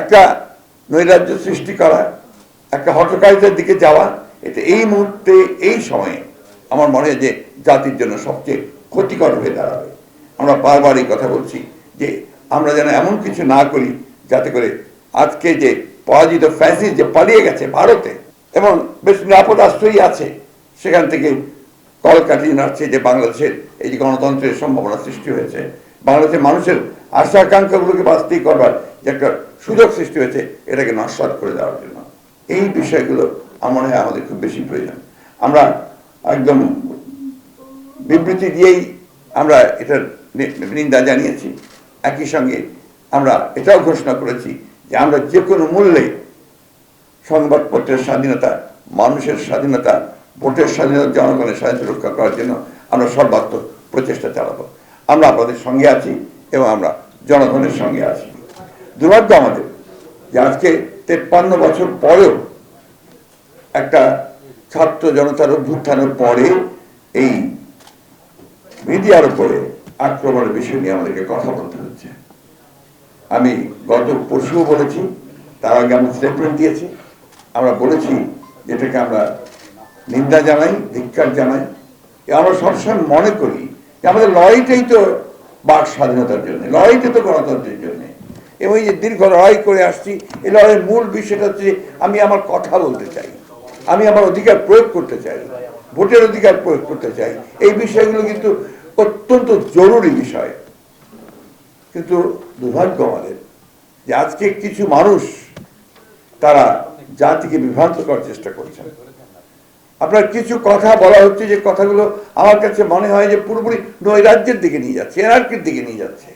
একটা নৈরাজ্য সৃষ্টি করা, একটা হটকারিতার দিকে যাওয়া এটা এই মুহূর্তে, এই সময়ে আমার মনে হয় যে জাতির জন্য সবচেয়ে ক্ষতিকর হয়ে দাঁড়াবে। আমরা বারবার এই কথা বলছি যে আমরা যেন এমন কিছু না করি যাতে করে আজকে যে পরাজিত ফ্যাসিস যে পালিয়ে গেছে ভারতে এবং বেশ নিরাপদ আশ্রয়ই আছে, সেখান থেকে কল কাটিয়ে নাড়ছে যে বাংলাদেশের এই যে গণতন্ত্রের সম্ভাবনা সৃষ্টি হয়েছে। বাংলাদেশের মানুষের আশা, আকাঙ্ক্ষাগুলোকে বাস্তবিক করবার যে একটা সুযোগ সৃষ্টি হয়েছে, এটাকে নস্বাত করে দেওয়ার জন্য। এই বিষয়গুলো আমার মনে হয় আমাদের খুব বেশি প্রয়োজন। আমরা একদম বিবৃতি দিয়েই আমরা এটার নিন্দা জানিয়েছি। একই সঙ্গে আমরা এটাও ঘোষণা করেছি যে আমরা যে কোনো মূল্যে সংবাদপত্রের স্বাধীনতা, মানুষের স্বাধীনতা, ভোটের স্বাধীনতা, জনগণের স্বাধীনতা রক্ষা করার জন্য আমরা সর্বাত্মক প্রচেষ্টা চালাবো। আমরা আপনাদের সঙ্গে আছি এবং আমরা জনগণের সঙ্গে আছি। দুর্ভাগ্য আমাদের যে আজকে তেপ্পান্ন বছর পরেও একটা ছাত্র জনতার অভ্যুত্থানের পরে এই মিডিয়ার উপরে আক্রমণের বিষয় নিয়ে আমাদেরকে কথা বলতে হচ্ছে। আমি গত পরশুও বলেছি, তার আগে আমরা স্টেটমেন্ট দিয়েছি। আমরা বলেছি যেটাকে আমরা নিন্দা জানাই, ধিক্কার জানাই। আমরা সবসময় মনে করি আমাদের লড়াইটাই তো বাক স্বাধীনতার জন্য লড়াইটা তো গণতন্ত্রের জন্য। এবং যে দীর্ঘ লড়াই করে আসছি, এই লড়াইয়ের মূল বিষয়টা হচ্ছে আমি আমার কথা বলতে চাই, আমি আমার অধিকার প্রয়োগ করতে চাই, ভোটের অধিকার প্রয়োগ করতে চাই। এই বিষয়গুলো কিন্তু অত্যন্ত জরুরি বিষয়। কিন্তু দুর্ভাগ্য আমাদের যে আজকে কিছু মানুষ তারা জাতিকে বিভ্রান্ত করার চেষ্টা করছেন। আপনার কিছু কথা বলা হচ্ছে যে কথাগুলো আমার কাছে মনে হয় যে পুরোপুরি নৈরাজ্যের দিকে নিয়ে যাচ্ছে, এনার্কির দিকে নিয়ে যাচ্ছে।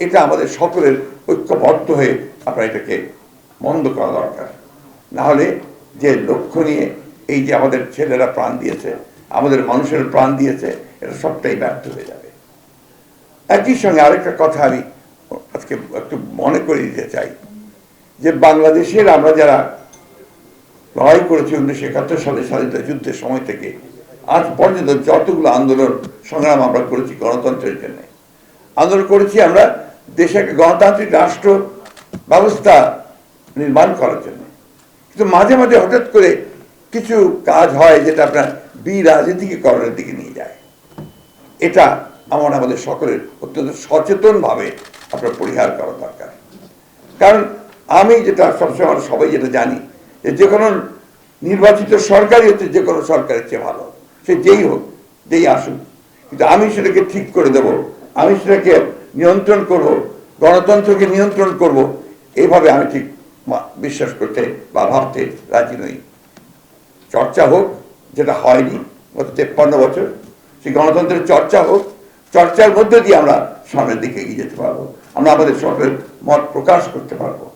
এটা আমাদের সকলের ঐক্যবদ্ধ হয়ে আপনার এটাকে বন্ধ করা দরকার। নাহলে যে লক্ষ্য নিয়ে এই যে আমাদের ছেলেরা প্রাণ দিয়েছে, আমাদের মানুষের প্রাণ দিয়েছে, এটা সবটাই ব্যর্থ হয়ে যাবে। একই সঙ্গে আরেকটা কথা আমি আজকে একটু মনে করে দিতে চাই, যে বাংলাদেশের আমরা যারা লড়াই করেছি উনিশশো একাত্তর সালে স্বাধীনতা যুদ্ধের সময় থেকে। আজ পর্যন্ত যতগুলো আন্দোলন, সংগ্রাম আমরা করেছি গণতন্ত্রের জন্য। আন্দোলন করেছি আমরা দেশে গণতান্ত্রিক রাষ্ট্র ব্যবস্থা নির্মাণ করার জন্য। কিন্তু মাঝে মাঝে হঠাৎ করে কিছু কাজ হয় যেটা আপনার বিরাজনীতিকরণের দিকে নিয়ে যায়। এটা আমার, আমাদের সকলের অত্যন্ত সচেতনভাবে আপনার পরিহার করা দরকার। কারণ আমি যেটা সবসময় সবাই যেটা জানি যে কোনো নির্বাচিত সরকারই হচ্ছে, যে কোনো সরকারের চেয়ে ভালো। সে যেই হোক, যেই আসুক। কিন্তু আমি সেটাকে ঠিক করে দেব। আমি সেটাকে নিয়ন্ত্রণ করব, গণতন্ত্রকে নিয়ন্ত্রণ করব। এইভাবে আমি ঠিক বিশ্বাস করতে বা ভাবতে রাজি নই। চর্চা হোক, যেটা হয়নি গত তেপ্পান্ন বছর সেই গণতন্ত্রের চর্চা হোক, চর্চার মধ্যে দিয়ে আমরা সামনের দিকে এগিয়ে যেতে পারব। আমরা আমাদের সকলের মত প্রকাশ করতে পারব।